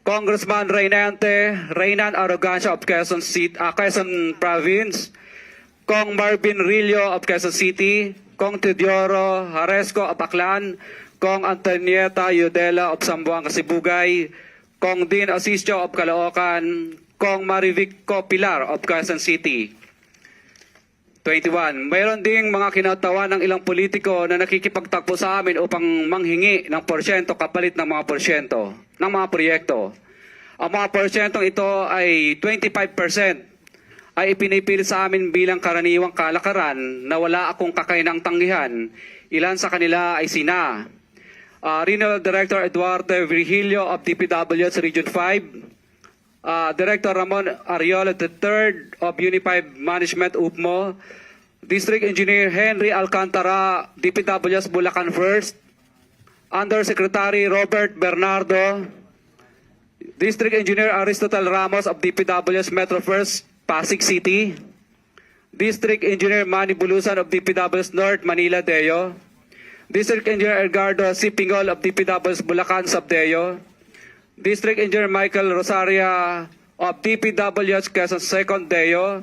Congressman Reynante Reynan Arrogancia of Quezon, City, ah, Quezon Province, Kong Marvin Rillo of Quezon City, Kong Teodoro Haresco of Aklan, Kong Antonieta Yudela of Sambuanga Sibugay, Kong Dean Asisio of Caloocan, Kong Marivic Pilar of Quezon City. 21. Mayroon ding mga kinatawa ng ilang politiko na nakikipagtakbo sa amin upang manghingi ng porsyento kapalit ng mga porsyento ng mga proyekto. Ang mga porsyentong ito ay 25% ay ipinipilit sa amin bilang karaniwang kalakaran na wala akong kakainang tanggihan. Ilan sa kanila ay sina uh, Regional Director Eduardo Virgilio of DPWS Region 5, uh, Director Ramon Ariola III of Unified Management UPMO, District Engineer Henry Alcantara, DPWS Bulacan First, Undersecretary Robert Bernardo, District Engineer Aristotle Ramos of DPWS Metro First, Pasig City, District Engineer Manny Bulusan of DPWS North, Manila Deo, District Engineer Edgardo Sipingol of DPWS Bulacan Subdeo, District Engineer Michael Rosaria of DPWS Quezon Second Deo.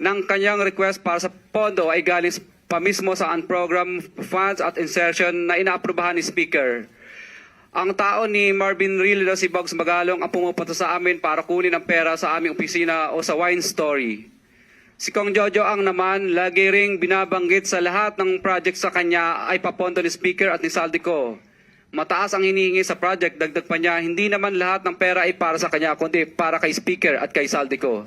ng kanyang request para sa pondo ay galing pa mismo sa unprogram funds at insertion na inaaprubahan ni Speaker. Ang tao ni Marvin Rillo na si Bogs Magalong ang pumupunta sa amin para kunin ang pera sa aming opisina o sa wine story. Si Kong Jojo ang naman lagi ring binabanggit sa lahat ng project sa kanya ay papondo ni Speaker at ni Saldico. Mataas ang hinihingi sa project, dagdag pa niya, hindi naman lahat ng pera ay para sa kanya, kundi para kay Speaker at kay Saldico.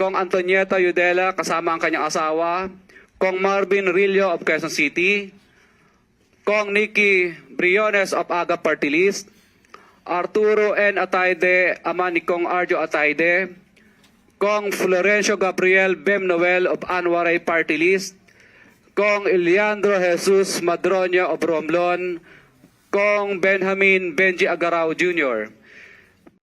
Kong Antonieta Yudela kasama ang kanyang asawa, Kong Marvin Rillo of Quezon City, Kong Nikki Briones of Aga Party List, Arturo N. Ataide, ama ni Kong Arjo Ataide, Kong Florencio Gabriel Bem Noel of Anwaray Party List, Kong Eliandro Jesus Madroño of Romblon, Kong Benjamin Benji Agarao Jr.